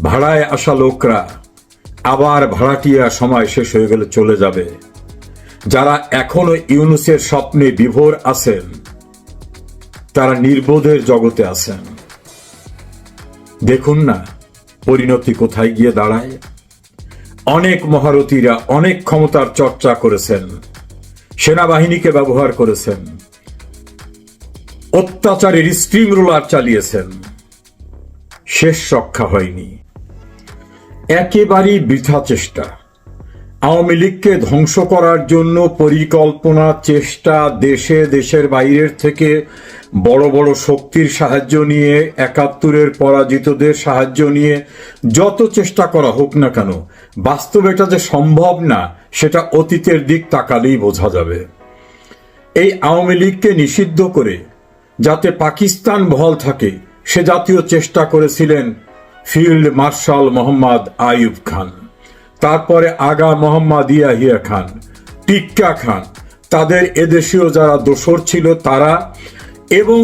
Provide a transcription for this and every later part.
ভাড়ায় আসা লোকরা আবার ভাড়াটিয়া সময় শেষ হয়ে গেলে চলে যাবে। যারা এখনও ইউনুসের স্বপ্নে বিভোর আছেন, তারা নির্বোধের জগতে আছেন। দেখুন না, পরিণতি কোথায় গিয়ে দাঁড়ায়। অনেক মহারথীরা অনেক ক্ষমতার চর্চা করেছেন, সেনাবাহিনীকে ব্যবহার করেছেন, অত্যাচারের স্ট্রিম রোলার চালিয়েছেন। শেষ রক্ষা হয়নি। একেবারেই বৃথা চেষ্টা। আওয়ামী লীগকে ধ্বংস করার জন্য পরিকল্পনা, চেষ্টা দেশে, দেশের বাইরের থেকে বড় বড় শক্তির সাহায্য নিয়ে, একাত্তরের পরাজিতদের সাহায্য নিয়ে যত চেষ্টা করা হোক না কেন, বাস্তবে এটা যে সম্ভব না, সেটা অতীতের দিক তাকালেই বোঝা যাবে। এই আওয়ামী লীগকে নিষিদ্ধ করে, যাতে পাকিস্তান বহাল থাকে, সে জাতীয় চেষ্টা করেছিলেন ফিল্ড মার্শাল মোহাম্মদ আইয়ুব খান, তারপরে আগা মোহাম্মদ ইয়াহিয়া খান, টিক্কা খান, তাদের এদেশীয় যারা দোসর ছিল তারা, এবং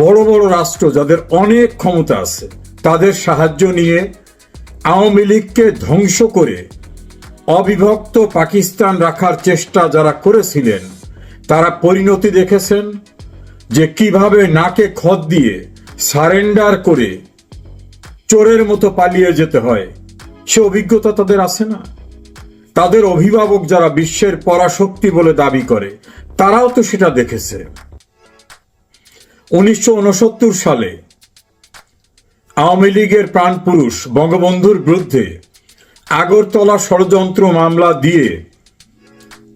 বড় বড় রাষ্ট্র যাদের অনেক ক্ষমতা আছে, তাদের সাহায্য নিয়ে আওয়ামী লীগকে ধ্বংস করে অবিভক্ত পাকিস্তান রাখার চেষ্টা যারা করেছিলেন, তারা পরিণতি দেখেছেন যে কীভাবে নাকে খত দিয়ে সারেন্ডার করে চোরের মতো পালিয়ে যেতে হয়। সে অভিজ্ঞতা তাদের আছে না? তাদের অভিভাবক যারা বিশ্বের পরাশক্তি বলে দাবি করে, তারাও তো সেটা দেখেছে। উনিশশো উনসত্তর সালে আওয়ামী লীগের প্রাণপুরুষ বঙ্গবন্ধুর বিরুদ্ধে আগরতলা ষড়যন্ত্র মামলা দিয়ে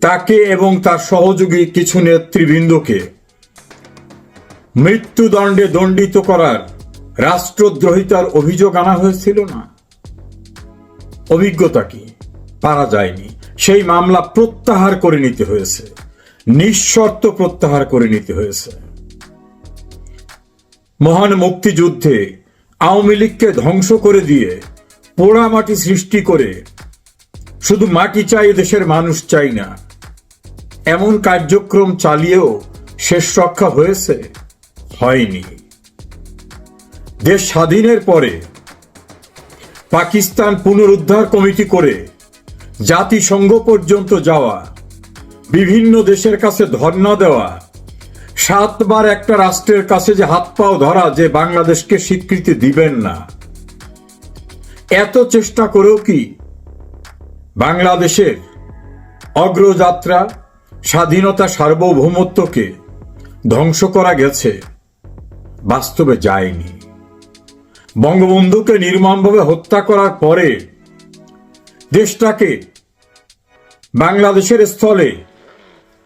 তাকে এবং তার সহযোগী কিছু নেতৃবৃন্দকে মৃত্যুদণ্ডে দণ্ডিত করার রাষ্ট্রদ্রোহিতার অভিযোগ আনা হয়েছিল না? অভিজ্ঞতা কি? পারা যায়নি। সেই মামলা প্রত্যাহার করে নিতে হয়েছে। নিঃশর্ত প্রত্যাহার করে নিতে হয়েছে। মহান মুক্তিযুদ্ধে আওয়ামী লীগকে ধ্বংস করে দিয়ে পোড়া মাটি সৃষ্টি করে শুধু মাটি চাই দেশের মানুষ চাই না, এমন কার্যক্রম চালিয়েও শেষ রক্ষা হয়েছে? হয়নি। দেশ স্বাধীনের পরে পাকিস্তান পুনরুদ্ধার কমিটি করে জাতিসংঘ পর্যন্ত যাওয়া, বিভিন্ন দেশের কাছে ধর্ণা দেওয়া, সাতবার একটা রাষ্ট্রের কাছে যে হাত পাও ধরা যে বাংলাদেশকে স্বীকৃতি দিবেন না। এত চেষ্টা করেও কি বাংলাদেশের অগ্রযাত্রা, স্বাধীনতা সার্বভৌমত্বকে ধ্বংস করা গেছে, বাস্তবে যায়নি। বঙ্গবন্ধুকে নির্মমভাবে হত্যা করার পরে দেশটাকে বাংলাদেশের স্থলে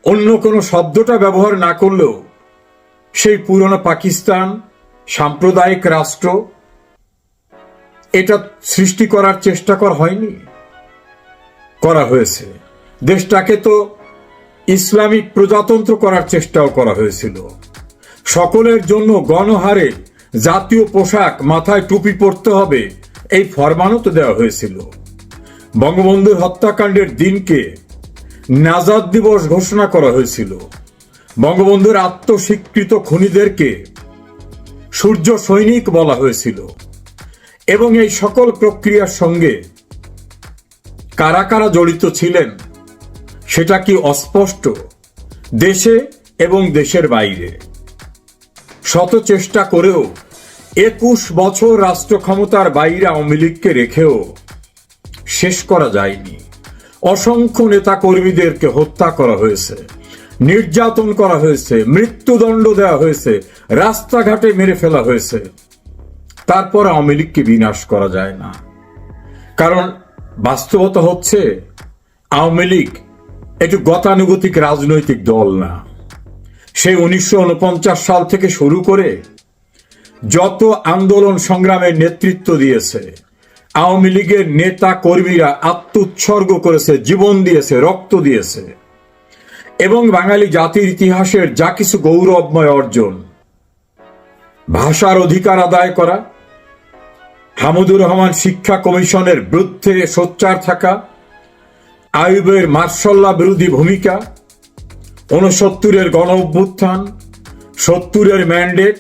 অন্য কোনো শব্দটা ব্যবহার না করলেও সেই পুরনো পাকিস্তান সাম্প্রদায়িক রাষ্ট্র এটা সৃষ্টি করার চেষ্টা করা হয়নি, করা হয়েছে। দেশটাকে তো ইসলামিক প্রজাতন্ত্র করার চেষ্টাও করা হয়েছিল। সকলের জন্য গণহারে জাতীয় পোশাক মাথায় টুপি পরতে হবে। এই ফরমানও তো দেওয়া হয়েছিল। বঙ্গবন্ধুর হত্যাকাণ্ডের দিনকে নাজাদ দিবস ঘোষণা করা হয়েছিল। বঙ্গবন্ধুর আত্মস্বীকৃত খুনিদেরকে সূর্য সৈনিক বলা হয়েছিল। এবং এই সকল প্রক্রিয়ার সঙ্গে কারা কারা জড়িত ছিলেন, সেটা কি অস্পষ্ট দেশে এবং দেশের বাইরে? শত চেষ্টা করেও একুশ বছর রাষ্ট্র ক্ষমতার বাইরে আওয়ামী লীগকে রেখেও শেষ করা যায়নি। অসংখ্য নেতা কর্মীদেরকে হত্যা করা হয়েছে, নির্যাতন করা হয়েছে, মৃত্যুদণ্ড দেওয়া হয়েছে, রাস্তাঘাটে মেরে ফেলা হয়েছে। তারপর আওয়ামী লীগকে বিনাশ করা যায় না। কারণ বাস্তবতা হচ্ছে, আওয়ামী লীগ একটু গতানুগতিক রাজনৈতিক দল না। সেই উনিশশো উনপঞ্চাশ সাল থেকে শুরু করে যত আন্দোলন সংগ্রামের নেতৃত্ব দিয়েছে, আওয়ামী লীগের নেতা কর্মীরা আত্মোৎসর্গ করেছে, জীবন দিয়েছে, রক্ত দিয়েছে। এবং বাঙালি জাতির ইতিহাসের যা কিছু গৌরবময় অর্জন, ভাষার অধিকার আদায় করা, হামুদুর রহমান শিক্ষা কমিশনের বিরুদ্ধে সোচ্চার থাকা আয়ুবের মার্শাল্লা বিরোধী ভূমিকা ঊনসত্তরের গণ অভ্যুত্থান, সত্তরের ম্যান্ডেট,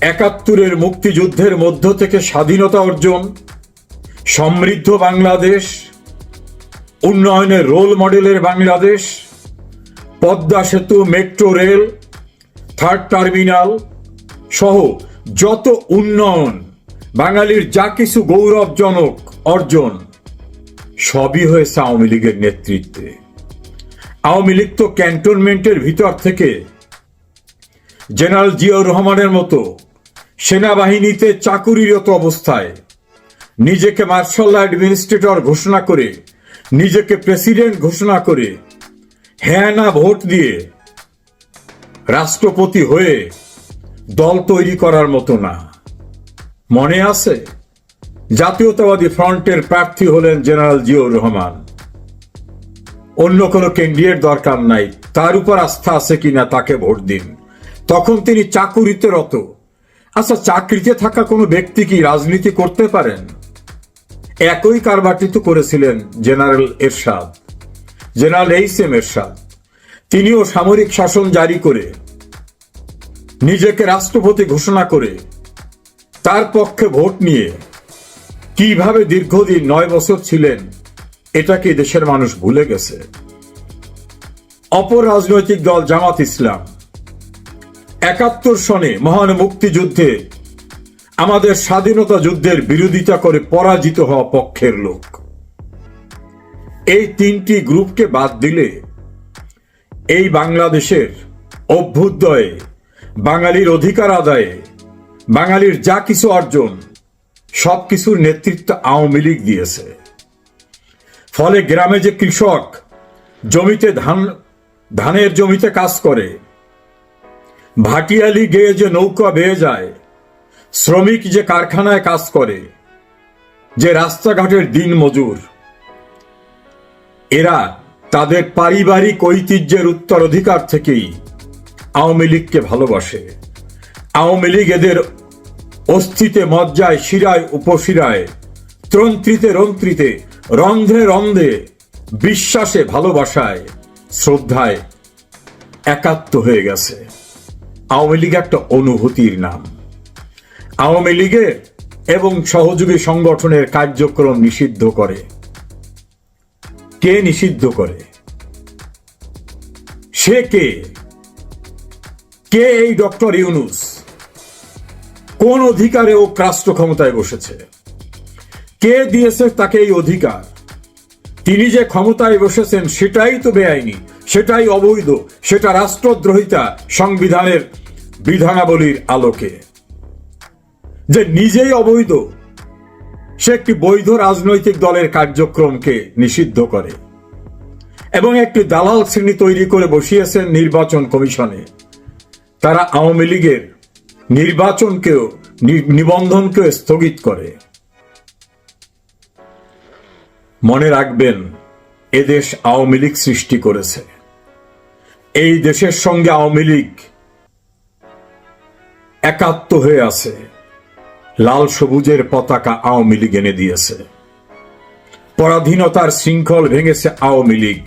একাত্তরের মুক্তিযুদ্ধের মধ্য থেকে স্বাধীনতা অর্জন, সমৃদ্ধ বাংলাদেশ, উন্নয়নের রোল মডেলের বাংলাদেশ, পদ্মা সেতু মেট্রো রেল থার্ড টার্মিনাল সহ যত উন্নয়ন, বাঙালির যা কিছু গৌরবজনক অর্জন, সবই হয়েছে আওয়ামী লীগের নেতৃত্বে। আওয়ামী লীগ তো ক্যান্টনমেন্টের ভিতর থেকে। জেনারেল জিয়াউর রহমানের মতো সেনাবাহিনীতে চাকুরিরত অবস্থায় নিজেকে মার্শাল অ্যাডমিনিস্ট্রেটর ঘোষণা করে, নিজেকে প্রেসিডেন্ট ঘোষণা করে হ্যাঁ না ভোট দিয়ে রাষ্ট্রপতি হয়ে দল তৈরি করার মতো না। মনে আছে? জাতীয়তাবাদী ফ্রন্টের প্রার্থী হলেন জেনারেল জিয়াউর রহমান। অন্য কোনো ক্যান্ডিডেট দরকার নাই, তার উপর আস্থা আছে কিনা তাকে ভোট দিন। তখন তিনি চাকুরিতে রত। আচ্ছা চাকরিতে থাকা কোনো ব্যক্তি কি রাজনীতি করতে পারেন? একই কারবারটি তো করেছিলেন general Ershad, general H M Ershad. তিনিও সামরিক শাসন জারি করে, নিজেকে রাষ্ট্রপতি ঘোষণা করে, তার পক্ষে ভোট নিয়ে। কীভাবে দীর্ঘদিন নয় বছর ছিলেন এটা কি দেশের মানুষ ভুলে গেছে? অপর রাজনৈতিক দল জামাত ইসলাম। একাত্তর সনে মহান মুক্তিযুদ্ধে আমাদের স্বাধীনতা যুদ্ধের বিরোধিতা করে পরাজিত হওয়া পক্ষের লোক। এই তিনটি গ্রুপকে বাদ দিলে এই বাংলাদেশের অভ্যুদয়ে, বাঙালির অধিকার আদায়ে, বাঙালির যা কিছু অর্জন, সবকিছুর নেতৃত্ব আওয়ামী লীগ দিয়েছে। ফলে গ্রামে যে কৃষক জমিতে ধান, ধানের জমিতে কাজ করে, ভাটিয়ালি গেয়ে যে নৌকা বেয়ে যায়, শ্রমিক যে কারখানায় কাজ করে, যে রাস্তাঘাটের দিন মজুর, এরা তাদের পারিবারিক ঐতিহ্যের উত্তরাধিকার থেকেই আওয়ামী লীগকে ভালোবাসে। আওয়ামী লীগ এদের অস্থিতে মজ্জায় শিরায়, উপশিরায় ত্রন্ত্রিতে রন্ত্রিতে রন্ধ্রে রন্ধে বিশ্বাসে ভালোবাসায়, শ্রদ্ধায় একাত্ম হয়ে গেছে। আওয়ামী লীগ একটা অনুভূতির নাম। আওয়ামী লীগের এবং সহযোগী সংগঠনের কার্যক্রম নিষিদ্ধ করে। কে নিষিদ্ধ করে? সে কে? কে এই ডক্টর ইউনুস? কোন অধিকারে ও রাষ্ট্র ক্ষমতায় বসেছে? কে দিয়েছে তাকে এই অধিকার? তিনি যে ক্ষমতায় বসেছেন সেটাই তো বেআইনি, সেটাই অবৈধ, সেটা রাষ্ট্রদ্রোহিতা সংবিধানের বিধানাবলীর আলোকে। যে নিজেই অবৈধ, সে একটি বৈধ রাজনৈতিক দলের কার্যক্রমকে নিষিদ্ধ করে এবং একটি দালাল শ্রেণি তৈরি করে বসিয়েছেন নির্বাচন কমিশনে। তারা আওয়ামী লীগের নির্বাচনকেও নিবন্ধনকেও স্থগিত করে। মনে রাখবেন এদেশ আওয়ামী লীগ সৃষ্টি করেছে। এই দেশের সঙ্গে আওয়ামী লীগ একাত্ম হয়ে আছে। লাল সবুজের পতাকা আওয়ামী লীগ এনে দিয়েছে। পরাধীনতার শৃঙ্খল ভেঙেছে আওয়ামী লীগ।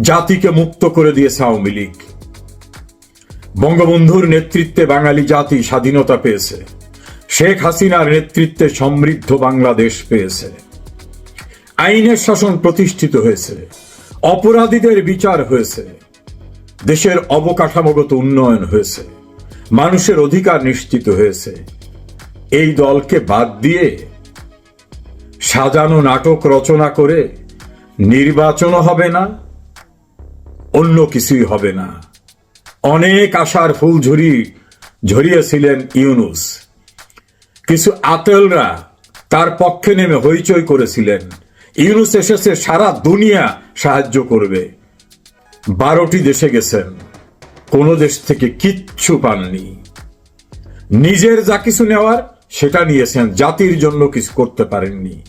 জাতিকে মুক্ত করে দিয়েছে আওয়ামী লীগ। বঙ্গবন্ধুর নেতৃত্বে বাঙালি জাতি স্বাধীনতা পেয়েছে। শেখ হাসিনার নেতৃত্বে সমৃদ্ধ বাংলাদেশ পেয়েছে। আইনের শাসন প্রতিষ্ঠিত হয়েছে। অপরাধীদের বিচার হয়েছে। দেশের অবকাঠামোগত উন্নয়ন হয়েছে। মানুষের অধিকার নিশ্চিত হয়েছে। এই দলকে বাদ দিয়ে সাজানো নাটক রচনা করে নির্বাচনও হবে না, অন্য কিছুই হবে না। অনেক আশার ফুল ঝুরি ঝরিয়েছিলেন ইউনুস। কিছু আতেলরা তার পক্ষে নেমে হইচই করেছিলেন। ইউনুস এসেছে, সারা দুনিয়া সাহায্য করবে। বারোটি দেশে গেছেন। কোন দেশ থেকে কিচ্ছু পাননি। নিজের যা কিছু নেওয়ার, সেটা নিয়েছেন। জাতির জন্য কিছু করতে পারেননি।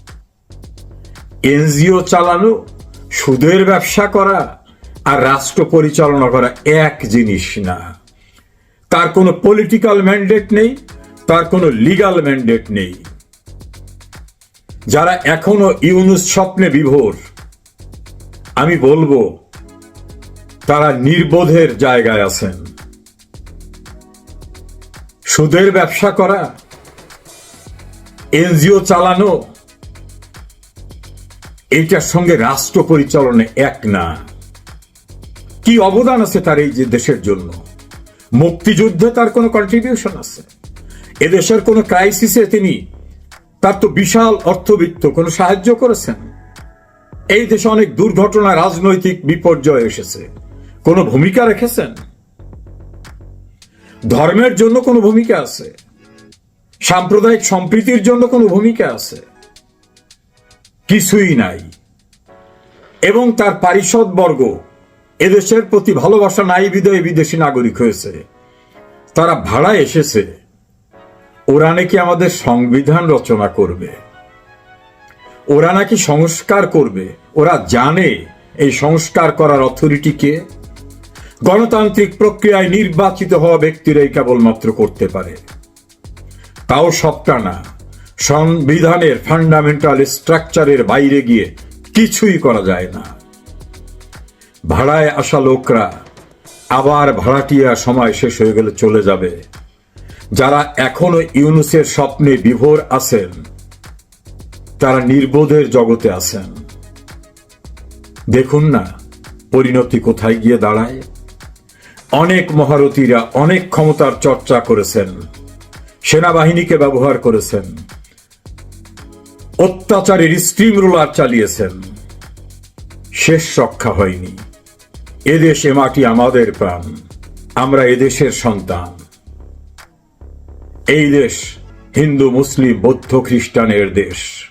এনজিও চালানো, সুদের ব্যবসা করা আর রাষ্ট্র পরিচালনা করা এক জিনিস না। তার কোনো পলিটিক্যাল ম্যান্ডেট নেই, তার কোনো লিগাল ম্যান্ডেট নেই। যারা এখনও ইউনুস স্বপ্নে বিভোর, আমি বলব, তারা নির্বোধের জায়গায় আছেন। সুদের ব্যবসা করা, এনজিও চালানো, এইটার সঙ্গে রাষ্ট্র পরিচালনে এক না। কি অবদান আছে তার এই যে দেশের জন্য? মুক্তিযুদ্ধে তার কোনো কন্ট্রিবিউশন আছে? এদেশের কোনো ক্রাইসিসে তিনি তার তো বিশাল অর্থবিত্ত, কোনো সাহায্য করেছেন? এই দেশে অনেক দুর্ঘটনা, রাজনৈতিক বিপর্যয় এসেছে। কোনো ভূমিকা রেখেছেন? ধর্মের জন্য কোনো ভূমিকা আছে? সাম্প্রদায়িক সম্প্রীতির জন্য কোনো ভূমিকা আছে? কিছুই নাই। এবং তার পারিষদ বর্গ এদেশের প্রতি ভালোবাসা নাই বিদয় বিদেশি নাগরিক হয়েছে। তারা ভাড়া এসেছে। ওরা নাকি আমাদের সংবিধান রচনা করবে? ওরা নাকি সংস্কার করবে? ওরা জানে এই সংস্কার করার অথরিটিকে গণতান্ত্রিক প্রক্রিয়ায় নির্বাচিত হওয়া ব্যক্তিরাই কেবলমাত্র করতে পারে। তাও সবটা না। সংবিধানের ফান্ডামেন্টাল স্ট্রাকচারের বাইরে গিয়ে কিছুই করা যায় না। ভাড়ায় আসা লোকরা আবার ভাড়াটিয়া সময় শেষ হয়ে গেলে চলে যাবে। যারা এখনও ইউনুসের স্বপ্নে বিভোর আছেন, তারা নির্বোধের জগতে আছেন। দেখুন না, পরিণতি কোথায় গিয়ে দাঁড়ায়। অনেক মহারথীরা অনেক ক্ষমতার চর্চা করেছেন, সেনাবাহিনীকে ব্যবহার করেছেন, অত্যাচারের স্ট্রিম রোলার চালিয়েছেন। শেষ রক্ষা হয়নি। এদেশ এ মাটি আমাদের প্রাণ, আমরা এদেশের সন্তান। এই দেশ হিন্দু, মুসলিম, বৌদ্ধ, খ্রিস্টানের দেশ।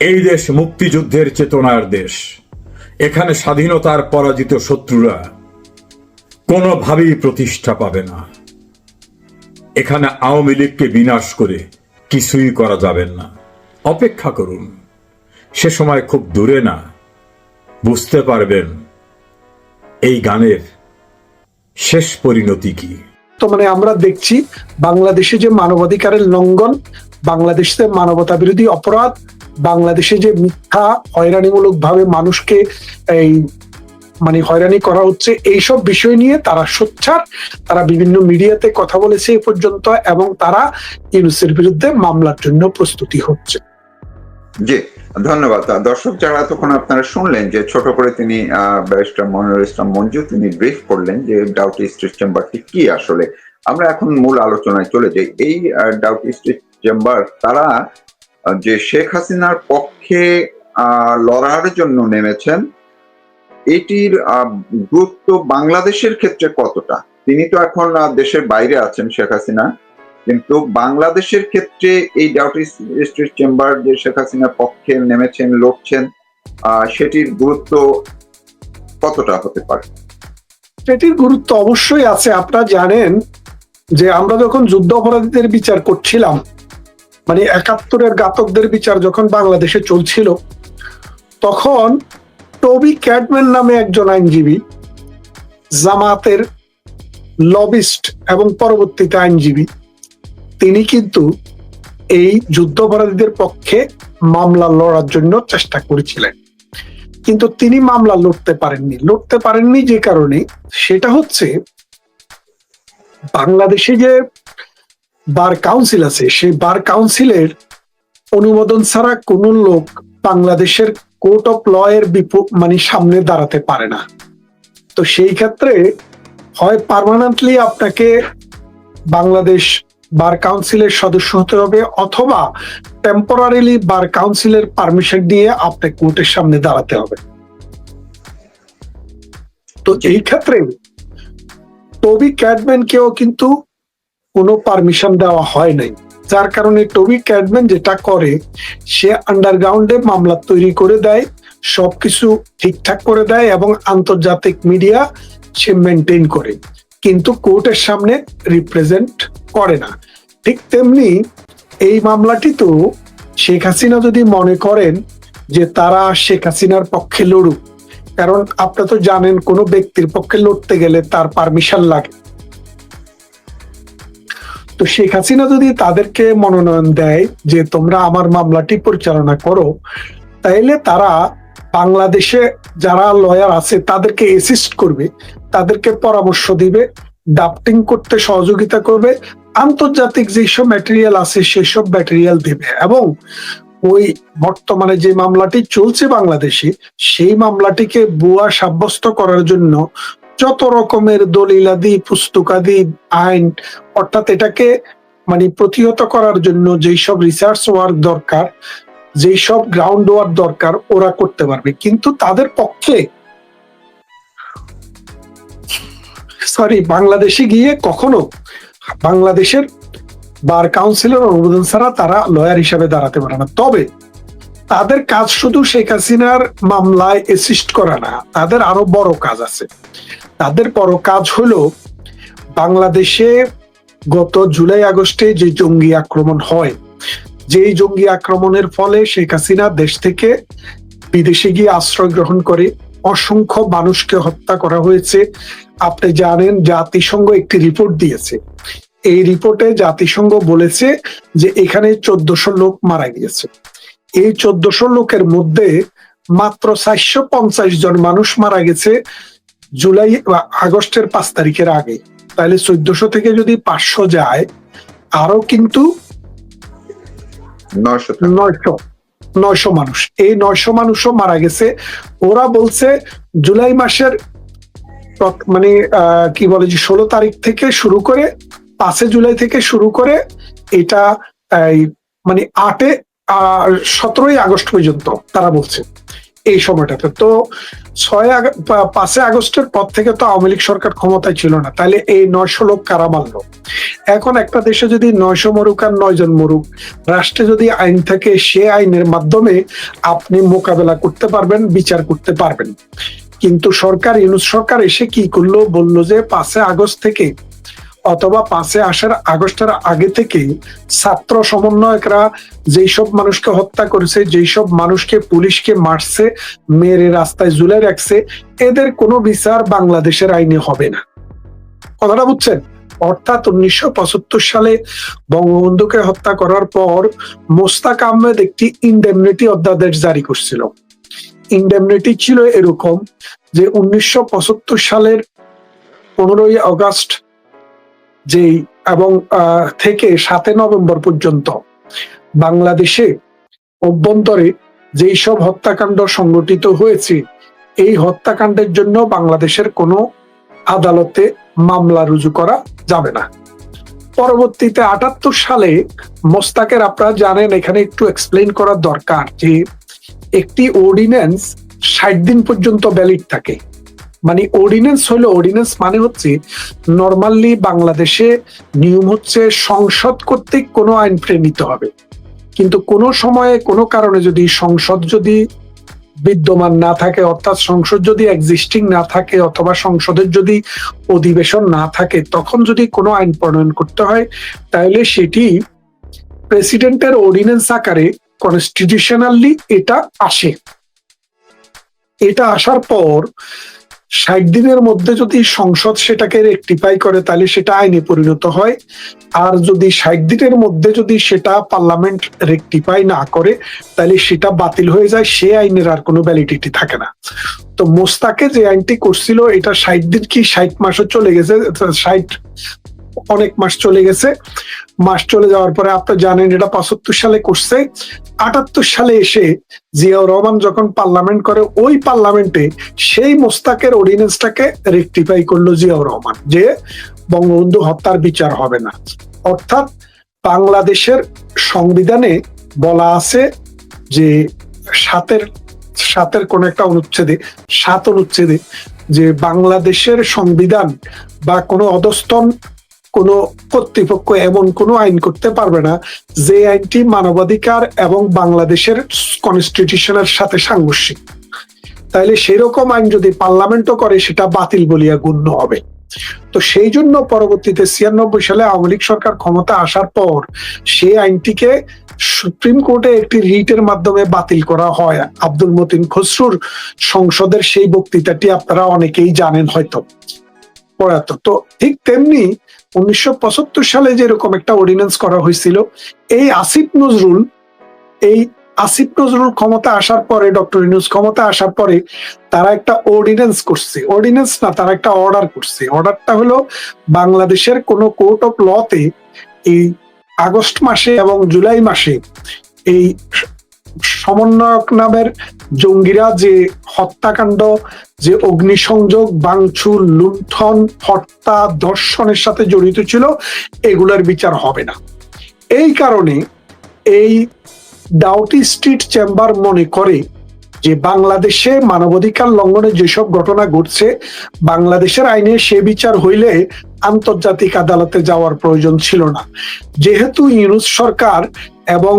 এই দেশ মুক্তিযুদ্ধের চেতনার দেশ। এখানে স্বাধীনতার পরাজিত শত্রুরা কোনোভাবেই প্রতিষ্ঠা পাবে না। এখানে আওয়ামী লীগকে বিনাশ করে কিছুই করা যাবে না। অপেক্ষা করুন, সে সময় খুব দূরে না। বুঝতে পারবেন, এই গানের শেষ পরিণতি কি? তো মানে আমরা দেখছি বাংলাদেশে যে মানবাধিকারের লঙ্ঘন, বাংলাদেশে মানবতা বিরোধী অপরাধ, বাংলাদেশে যে মিথ্যা হয়রানিমূলক ভাবে মানুষকে এই মানে হয়রানি করা হচ্ছে, এইসব বিষয় নিয়ে তারা সোচ্চার। তারা বিভিন্ন মিডিয়াতে কথা বলেছে এ পর্যন্ত এবং তারা ইউনুসের বিরুদ্ধে মামলার জন্য প্রস্তুতি হচ্ছে। ধন্যবাদ। দর্শক যারা এতক্ষণ আপনারা শুনলেন যে ছোট করে তিনি ব্যারিস্টার মনিরুল ইসলাম মঞ্জু, তিনি ব্রিফ করলেন যে ডাউটি স্ট্রিট চেম্বারটি কি আসলে। আমরা এখন মূল আলোচনায় চলে যাই। এই ডাউটি স্ট্রিট চেম্বার তারা যে শেখ হাসিনার পক্ষে লড়ার জন্য নেমেছেন, এটির গুরুত্ব বাংলাদেশের ক্ষেত্রে কতটা? তিনি তো এখন দেশের বাইরে আছেন শেখ হাসিনা। কিন্তু বাংলাদেশের ক্ষেত্রে এই ডাউটি স্ট্রিট চেম্বার যে শেখ হাসিনা পক্ষে নেমেছেন, লড়ছেন সেটির গুরুত্ব কতটা হতে পারে? এটির গুরুত্ব অবশ্যই আছে। আপনারা জানেন যে আমরা যখন যুদ্ধ অপরাধীদের বিচার করছিলাম মানে একাত্তরের ঘাতকদের বিচার যখন বাংলাদেশে চলছিল, তখন টবি ক্যাডম্যান নামে একজন আইনজীবী, জামাতের লবিস্ট এবং পরবর্তীতে আইনজীবী তিনি কিন্তু এই যুদ্ধ অপরাধীদের পক্ষে মামলা লড়ার জন্য চেষ্টা করেছিলেন। কিন্তু তিনি মামলা লড়তে পারেননি। লড়তে পারেননি যে কারণে সেটা হচ্ছে বাংলাদেশে যে বার কাউন্সিল আছে, সেই বার কাউন্সিলের অনুমোদন ছাড়া কোন লোক বাংলাদেশের কোর্ট অফ ল এর মানে সামনে দাঁড়াতে পারে না। তো সেই ক্ষেত্রে হয় পার্মানেন্টলি আপনাকে বাংলাদেশ বার কাউন্সিলের সদস্য হতে হবে অথবা টেম্পোরারিলি বার কাউন্সিলের পারমিশন দিয়ে আপনাকে কোর্টের সামনে দাঁড়াতে হবে। তো এই ক্ষেত্রে টবি ক্যাডম্যানকেও কিন্তু কোনো পারমিশন দেওয়া হয় নাই। যার কারণে টবি ক্যাডম্যান যেটা করে, সে আন্ডারগ্রাউন্ডে মামলা তৈরি করে দেয়, সবকিছু ঠিকঠাক করে দেয় এবং আন্তর্জাতিক মিডিয়া সে মেনটেন করে। কিন্তু কোর্টের সামনে রিপ্রেজেন্ট করে না। ঠিক তেমনি এই মামলাটি তো শেখ হাসিনা যদি মনে করেন যে তারা শেখ হাসিনার পক্ষে লড়ুক, কারণ আপনি তো জানেন কোনো ব্যক্তির পক্ষে লড়তে গেলে তার পারমিশন লাগে। তো শেখ হাসিনা যদি তাদেরকে মনোনয়ন দেয় যে তোমরা আমার মামলাটি পরিচালনা করো, তাইলে তারা বাংলাদেশে যারা লয়ার আছে তাদেরকে অ্যাসিস্ট করবে, তাদেরকে পরামর্শ দিবে ডাফটিং করতে সহযোগিতা করবে আন্তর্জাতিক যেসব ম্যাটেরিয়াল আছে, সেসব ম্যাটেরিয়াল দেবে এবং ওই বর্তমানে যে মামলাটি চলছে বাংলাদেশে, সেই মামলাটিকে বুয়া সাব্যস্ত করার জন্য যত রকমের দলিলাদি, পুস্তকাদি, আইন, অর্থাৎ এটাকে মানে প্রতিহত করার জন্য যেই সব রিসার্চ ওয়ার্ক দরকার যেই সব গ্রাউন্ড ওয়ার্ক দরকার, ওরা করতে পারবে। কিন্তু তাদের পক্ষে সরি বাংলাদেশে গিয়ে কখনো বাংলাদেশের বার কাউন্সিলের অনুমোদন ছাড়া তারা লয়ার হিসাবে দাঁড়াতে পারে না। তবে তাদের কাজ শুধু শেখ হাসিনার মামলায় অ্যাসিস্ট করা না, তাদের আরও বড় কাজ আছে। তাদের বড় কাজ হলো বাংলাদেশে গত জুলাই আগস্টে যে জঙ্গি আক্রমণ হয়, যেই জঙ্গি আক্রমণের ফলে শেখ হাসিনা দেশ থেকে বিদেশে গিয়ে আশ্রয় গ্রহণ করে অসংখ্য মানুষকে হত্যা করা হয়েছে। আপনি জানেন জাতিসংঘ একটি রিপোর্ট দিয়েছে। এই রিপোর্টে জাতিসংঘ বলেছে যে এখানে চোদ্দশো লোক মারা গিয়েছে। এই চোদ্দশো লোকের মধ্যে মাত্র চারশো পঞ্চাশ জন মানুষ মারা গেছে জুলাই বা আগস্টের পাঁচ তারিখের আগে। তাহলে চোদ্দশো থেকে যদি পাঁচশো যায় আরও কিন্তু নয়শো। নয়শো মানুষ। এই নয়শো মানুষও মারা গেছে। ওরা বলছে জুলাই মাসের মানে কি বলে যে ষোলো তারিখ থেকে শুরু করে, পাঁচে জুলাই থেকে শুরু করে এটা মানে আটে সতেরোই আগস্ট পর্যন্ত তারা বলছে। এই সময়টাতে। তো ছয় পাঁচে আগস্টের পর থেকে তো আওয়ামী লীগ সরকার ক্ষমতায় ছিল না। তাহলে এই নয়শো লোক কারা মারল? এখন একটা দেশে যদি নয়শো মরুক আর নয়জন মরুক, রাষ্ট্রে যদি আইন থাকে, সে আইনের মাধ্যমে আপনি মোকাবেলা করতে পারবেন, বিচার করতে পারবেন। কিন্তু সরকার, ইউনুস সরকার এসে কি করল? বলল যে পাঁচে আগস্ট থেকে অথবা পাঁচে আসার আগস্টের আগে থেকে ছাত্র সমন্বয়করা যেই সব মানুষকে হত্যা করেছে যেই সব মানুষকে পুলিশকে মারছে, মেরে রাস্তায় ঝুলে রাখছে, এদের কোনো বিচার বাংলাদেশের আইনে হবে না। কথাটা বুঝছেন? অর্থাৎ উনিশশো পঁচাত্তর সালে বঙ্গবন্ধুকে হত্যা করার পর মোস্তাক আহমেদ একটি ইন্ডেমনিটি অধ্যাদেশ জারি করছিল। ইন্ডেমনিটি ছিল এরকম যে উনিশশো পঁচাত্তর সালের পনেরোই আগস্ট যেই এবং থেকে সাতই নভেম্বর পর্যন্ত বাংলাদেশে অভ্যন্তরে যেই সব হত্যাকাণ্ড সংগঠিত হয়েছে, এই হত্যাকাণ্ডের জন্য বাংলাদেশের কোনো আদালতে মামলা রুজু করা যাবে না। পরবর্তীতে আটাত্তর সালে মোস্তাকের আপনারা জানেন, এখানে একটু এক্সপ্লেন করার দরকার যে একটি অর্ডিন্যান্স ষাট দিন পর্যন্ত ভ্যালিড থাকে। মানে অর্ডিন্যান্স হলো অর্ডিন্যান্স মানে হচ্ছে নর্মালি বাংলাদেশে নিয়ম হচ্ছে সংসদ কর্তৃক কোনো আইন প্রেরিত হবে। কিন্তু কোনো সময়ে কোনো কারণে যদি সংসদ যদি বিদ্যমান না থাকে, অর্থাৎ সংসদ যদি এক্সিস্টিং না থাকে অথবা সংসদের যদি অধিবেশন না থাকে, তখন যদি কোনো আইন প্রণয়ন করতে হয়, তাহলে সেটি প্রেসিডেন্টের অর্ডিনেন্স আকারে কনস্টিটিউশনালি এটা আসে। এটা আসার পর ষাট দিনের মধ্যে যদি সংসদ সেটাকে রেক্টিফাই করে, তাহলে সেটা আইনে পরিণত হয়। আর যদি ষাট দিনের মধ্যে যদি সেটা পার্লামেন্ট রেক্টিফাই না করে, তাহলে সেটা বাতিল হয়ে যায়, সে আইনের আর কোনো ভ্যালিডিটি থাকে না। তো মোস্তাকে যে আইনটি করছিল, এটা ষাট দিন কি ষাট মাসও চলে গেছে? ষাট অনেক মাস চলে গেছে। মাস চলে যাওয়ার পরে আপনি জানেন এটা পঁচাত্তর সালে করছে। আটাত্তর সালে এসে জিয়াউর রহমান যখন পার্লামেন্ট করে, ওই পার্লামেন্টে সেই মোস্তাকের অর্ডিনেন্সটাকে রেকটিফাই করল জিয়াউর রহমান যে বঙ্গবন্ধু হত্যার বিচার হবে না। অর্থাৎ বাংলাদেশের সংবিধানে বলা আছে যে সাতের সাতের কোন একটা অনুচ্ছেদে, সাত অনুচ্ছেদে যে বাংলাদেশের সংবিধান বা কোনো অধস্তন কোনো কর্তৃপক্ষ এমন কোনো আইন করতে পারবে না যে আইনটি মানবাধিকার এবং বাংলাদেশের কনস্টিটিউশনের সাথে সাংঘর্ষিক। তাইলে সেরকম আইন যদি পার্লামেন্টও করে, সেটা বাতিল বলিয়া গণ্য হবে। তো সেই জন্য পরবর্তীতে ছিয়ানব্বই সালে আওয়ামী লীগ সরকার ক্ষমতা আসার পর সেই আইনটিকে সুপ্রিম কোর্টে একটি রিটের মাধ্যমে বাতিল করা হয়। আব্দুল মতিন খসরুর সংসদের সেই বক্তৃতাটি আপনারা অনেকেই জানেন হয়তো প্রয়াত তো ঠিক তেমনি উনিশশো সালে যেরকম একটা অর্ডিন্যান্স করা হয়েছিল, এই আসিফ নজরুল, এই আসিফ নজরুল ক্ষমতা আসার পরে ডক্টর ইনুস ক্ষমতা আসার পরে তারা একটা অর্ডিন্যান্স করছে। অর্ডিন্যান্স না, তারা একটা অর্ডার করছে। অর্ডারটা হলো বাংলাদেশের কোন কোর্ট অফ লতে এই আগস্ট মাসে এবং জুলাই মাসে এই সমন্বয়ক নামের জঙ্গিরা যে হত্যাকাণ্ড, যে অগ্নিসংযোগ বাংচুর লুণ্ঠন, হত্যা ধর্ষণের সাথে জড়িত ছিল, এগুলোর বিচার হবে না। এই কারণে এই ডাউটি স্ট্রিট চেম্বার মনে করে যে বাংলাদেশে মানবাধিকার লঙ্ঘনের যেসব ঘটনা ঘটছে, বাংলাদেশের আইনে সে বিচার হইলে আন্তর্জাতিক আদালতে যাওয়ার প্রয়োজন ছিল না। যেহেতু ইউনুস সরকার এবং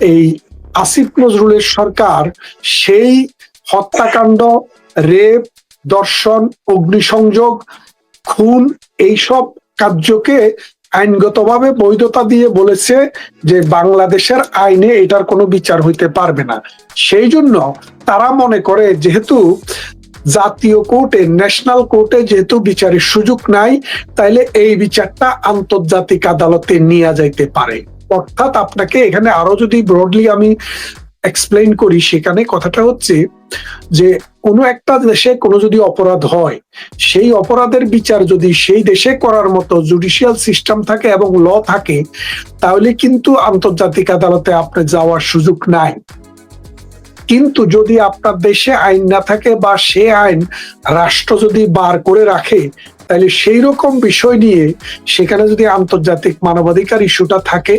এই আসিফ নজরুলের সরকার সেই হত্যাকাণ্ড, রেপ, দর্শন, অগ্নিসংযোগ, খুন এইসব কার্যকে আইনগতভাবে বৈধতা দিয়ে বলেছে যে বাংলাদেশের আইনে এটার কোনো বিচার হইতে পারবে না। সেই জন্য তারা মনে করে যেহেতু জাতীয় কোর্টে, ন্যাশনাল কোর্টে যেহেতু বিচারের সুযোগ নাই, তাইলে এই বিচারটা আন্তর্জাতিক আদালতে নিয়ে যাইতে পারে। অর্থাৎ আপনাকে এখানে আরও যদি ব্রডলি আমি এক্সপ্লেন করি, সেখানে কথাটা হচ্ছে যে কোনো একটা দেশে কোনো যদি অপরাধ হয়, সেই অপরাধের বিচার যদি সেই দেশে করার মতো জুডিশিয়াল সিস্টেম থাকে এবং ল থাকে, তাহলে কিন্তু আন্তর্জাতিক আদালতে আপনার যাওয়ার সুযোগ নাই। কিন্তু যদি আপনার দেশে আইন না থাকে বা সে আইন রাষ্ট্র যদি বার করে রাখে তাহলে সেই রকম বিষয় নিয়ে সেখানে যদি আন্তর্জাতিক মানবাধিকার ইস্যুটা থাকে,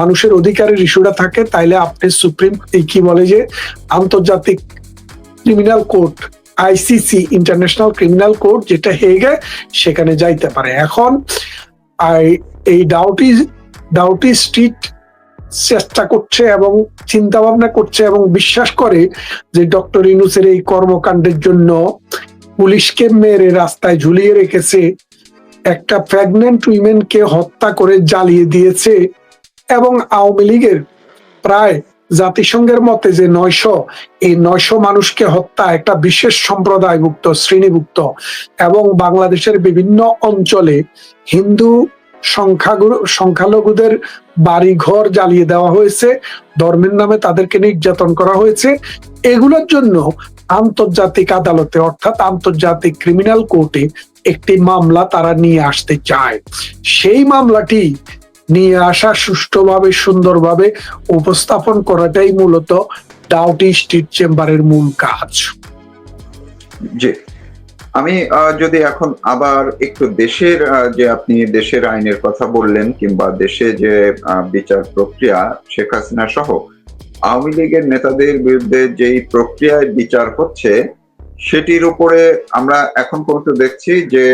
মানুষের অধিকারের ইস্যুটা থাকে, তাইলে আপনি সুপ্রিম কি বলে যে, আন্তর্জাতিক criminal court ICC international criminal court যেটা হেগে, সেখানে যাইতে পারে। এখন এই ডাউটি ডাউটি স্ট্রিট চেষ্টা করছে এবং চিন্তা ভাবনা করছে এবং বিশ্বাস করে যে ডক্টর ইনুসের এই কর্মকাণ্ডের জন্য পুলিশকে মেরে রাস্তায় ঝুলিয়ে রেখেছে। একটা প্রেগনেন্ট উইমেনকে হত্যা করে জ্বালিয়ে দিয়েছে এবং আওয়ামী লীগের প্রায় জাতিসংঘের মতে যে নয়শো, এই নয়শো মানুষকে হত্যা একটা বিশেষ সম্প্রদায়ভুক্ত, শ্রেণীভুক্ত এবং বাংলাদেশের বিভিন্ন অঞ্চলে হিন্দু সংখ্যাগুরু, সংখ্যালঘুদের বাড়ি ঘর জ্বালিয়ে দেওয়া হয়েছে, ধর্মের নামে তাদেরকে নির্যাতন করা হয়েছে। এগুলোর জন্য আন্তর্জাতিক আদালতে, অর্থাৎ আন্তর্জাতিক ক্রিমিনাল কোর্টে একটি মামলা তারা নিয়ে আসতে চায়। সেই মামলাটি নিয়ে আসা সুষ্ঠুভাবে, সুন্দরভাবে উপস্থাপন করাটাই মূলত ডাউটি স্ট্রিট চেম্বারের মূল কাজ। জি। আমি যদি এখন আবার একটু দেশের যে আপনি দেশের আইনের কথা বললেন কিংবা দেশে যে বিচার প্রক্রিয়া, শেখ হাসিনা সহ আওয়ামী লীগের নেতাদের বিরুদ্ধে যেই প্রক্রিয়ায় বিচার হচ্ছে, সেটির উপরে আমরা এখন পর্যন্ত দেখছি যে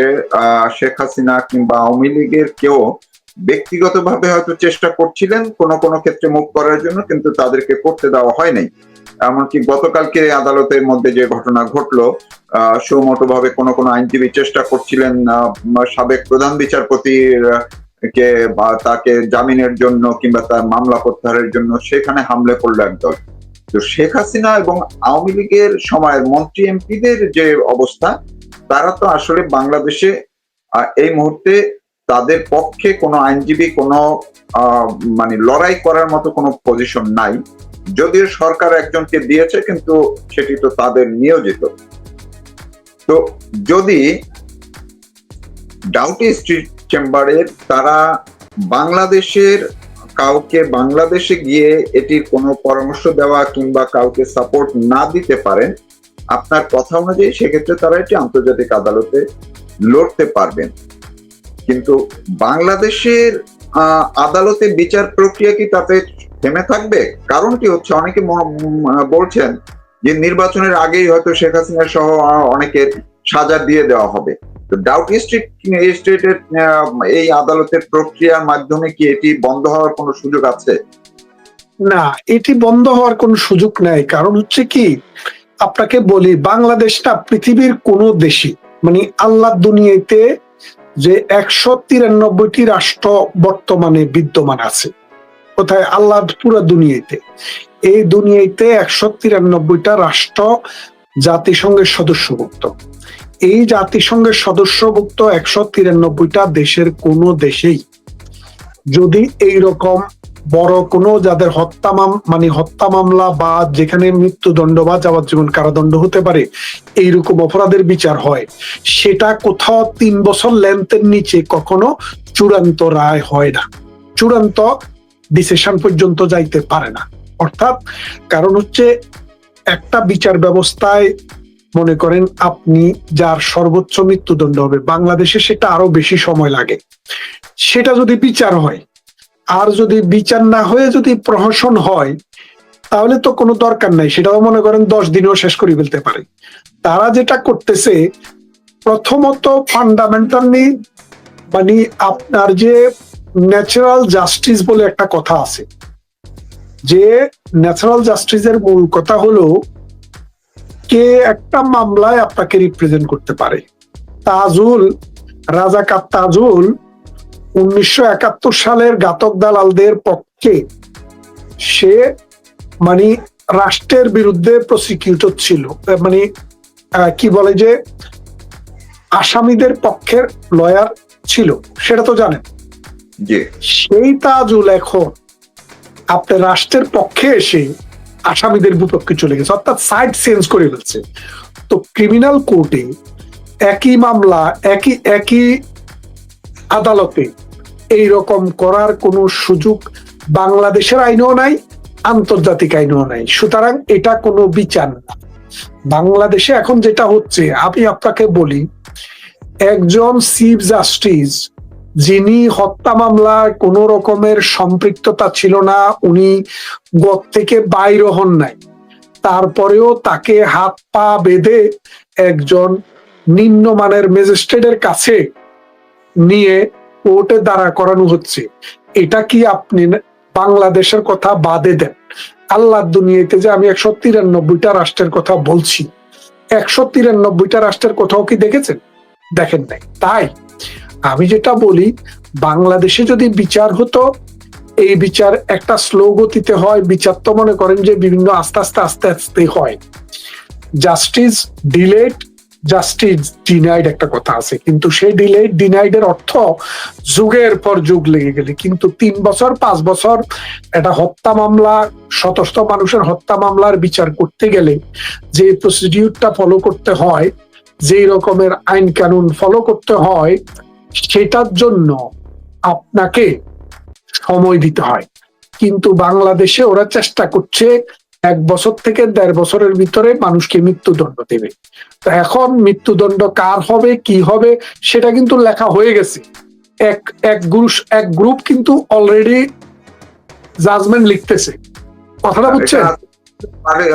শেখ হাসিনা কিংবা আওয়ামী লীগের কেউ ব্যক্তিগতভাবে হয়তো চেষ্টা করছিলেন কোনো কোনো ক্ষেত্রে মুখ করার জন্য, কিন্তু তাদেরকে করতে দেওয়া হয় নাই এমনকি গতকালকে আদালতের মধ্যে যে ঘটনা ঘটলো সুমোটো কোনো কোনো আইনজীবী চেষ্টা করছিলেন সাবেক প্রধান বিচারপতির কে বা তাকে জামিনের জন্য কিংবা তার মামলা প্রত্যাহারের জন্য সেখানে হামলে পড়ল একদল। তো শেখ হাসিনা এবং আওয়ামী লীগের সময়ের মন্ত্রী এমপিদের যে অবস্থা, তারা তো আসলে বাংলাদেশে এই মুহূর্তে তাদের পক্ষে কোনো আইনজীবী, কোনো মানে লড়াই করার মতো কোনো পজিশন নাই। যদিও সরকার একজনকে দিয়েছে, কিন্তু সেটি তো তাদের নিয়োজিত। তো যদি ডাউটি স্ট্রিট চেম্বারের তারা বাংলাদেশের কাউকে বাংলাদেশে গিয়ে এটির কোনো পরামর্শ দেওয়া কিংবা কাউকে সাপোর্ট না দিতে পারেন, আপনার কথা অনুযায়ী সেক্ষেত্রে তারা এটি আন্তর্জাতিক আদালতে লড়তে পারবেন। কিন্তু বাংলাদেশের আদালতে বিচার প্রক্রিয়া কি তাতে থেমে থাকবে? কারণ কি হচ্ছে অনেকে বলছেন যে নির্বাচনের আগেই হয়তো শেখ হাসিনা সহ অনেকের সাজা দিয়ে দেওয়া হবে। ডাউট স্ট্রিট স্টেটের এই আদালতের প্রক্রিয়ার মাধ্যমে কি এটি বন্ধ হওয়ার কোনো সুযোগ আছে? না, এটি বন্ধ হওয়ার কোনো সুযোগ নাই। কারণ হচ্ছে কি, আপনাকে বলি বাংলাদেশটা পৃথিবীর দেশে মানে আল্লাহ দুনিয়াতে যে একশো তিরানব্বইটি রাষ্ট্র বর্তমানে বিদ্যমান আছে, কোথায়? আল্লাহ পুরো দুনিয়াতে। এই দুনিয়াতে একশো তিরানব্বইটা রাষ্ট্র জাতিসংঘের সদস্যভুক্ত। এই জাতিসংঘের সদস্যভুক্ত একশো তিরানব্বইটা দেশের কোন দেশেই যদি এই রকম বড় কোনো যাদের হত্যা মানে হত্যা মামলা বা যেখানে মৃত্যুদণ্ড বা যাবজ্জীবন কারাদণ্ড হতে পারে, এইরকম অপরাধের বিচার হয়, সেটা কোথাও তিন বছর লেন্থের নিচে কখনো চূড়ান্ত রায় হয় না। চূড়ান্ত ডিসিশন পর্যন্ত যাইতে পারে না। অর্থাৎ কারণ হচ্ছে একটা বিচার ব্যবস্থায় মনে করেন আপনি যার সর্বোচ্চ মৃত্যুদণ্ড হবে, বাংলাদেশে সেটা আরও বেশি সময় লাগে। সেটা যদি বিচার হয়, আর যদি বিচার না হয়ে যদি প্রহসন হয়, তাহলে তো কোনো দরকার নাই, সেটাও মনে করেন দশ দিনেও শেষ করে ফেলতে পারে। তারা যেটা করতেছে, প্রথমত ফান্ডামেন্টালি মানে আপনার যে ন্যাচারাল জাস্টিস বলে একটা কথা আছে। যে ন্যাচারাল জাস্টিসের মূল কথা হলো কে একটা মামলায় আপনাকে রিপ্রেজেন্ট করতে পারে। তাজুল রাজাকার তাজুল উনিশশো একাত্তর সালের ঘাতক দালালদের পক্ষে সে মানে রাষ্ট্রের বিরুদ্ধে প্রসিকিউটর ছিল। মানে কি বলে যে আসামিদের পক্ষের লয়ার ছিল। সেটা তো জানেন? সেই তাজুল এখন আপনার রাষ্ট্রের পক্ষে এসে আসামিদের বিপক্ষে চলে গেছে, অর্থাৎ সাইড চেঞ্জ করে ফেলছে। তো ক্রিমিনাল কোর্টে একই মামলা, একই একই আদালতে এই রকম করার কোনো সুযোগ বাংলাদেশের আইনেও নাই, আন্তর্জাতিক আইনেও নাই। সুতরাং এটা কোনো বিচার না। বাংলাদেশে এখন যেটা হচ্ছে, আমি আপনাকে বলি, একজন চিফ জাস্টিস যিনি হত্যা মামলায় কোন রকমের সম্পৃক্ততা ছিল না, উনি গত থেকে বাইর হন নাই। তারপরেও তাকে হাত পা বেঁধে একজন নিম্নমানের ম্যাজিস্ট্রেটের কাছে নিয়ে কোর্টে দাঁড়া করানো হচ্ছে। এটা কি আপনি বাংলাদেশের কথা বাদে দেন? আল্লাহ দুনিয়াতে যে আমি একশো তিরানব্বইটা রাষ্ট্রের কথা বলছি, একশো তিরানব্বইটা রাষ্ট্রের কোথাও কি দেখেছেন? দেখেন নাই। তাই আমি যেটা বলি, বাংলাদেশে যদি বিচার হতো, এই বিচার একটা স্লো গতিতে হয়। বিচার তো মনে করেন যে বিভিন্ন আস্তে আস্তে আস্তে আস্তে হয়। জাস্টিস ডিলেট জাস্টিস ডিনাইড একটা কথা আছে। কিন্তু সেই ডিলেট ডিনাইড এর অর্থ যুগের পর যুগ লেগে গেলে। কিন্তু তিন বছর, পাঁচ বছর একটা হত্যা মামলা শতশত মানুষের হত্যা মামলার বিচার করতে গেলে যে প্রসিডিউরটা ফলো করতে হয়, যেই রকমের আইন কানুন ফলো করতে হয় সেটার জন্য আপনাকে সময় দিতে হয়। কিন্তু বাংলাদেশে ওরা চেষ্টা করছে এক বছর থেকে দেড় বছরের ভিতরে মানুষকে মৃত্যুদণ্ড দেবে। তো এখন মৃত্যুদণ্ড কার হবে কি হবে সেটা কিন্তু লেখা হয়ে গেছে। এক এক গ্রুপ এক গ্রুপ কিন্তু অলরেডি জাজমেন্ট লিখতেছে। কথাটা বুঝছেন? আরে,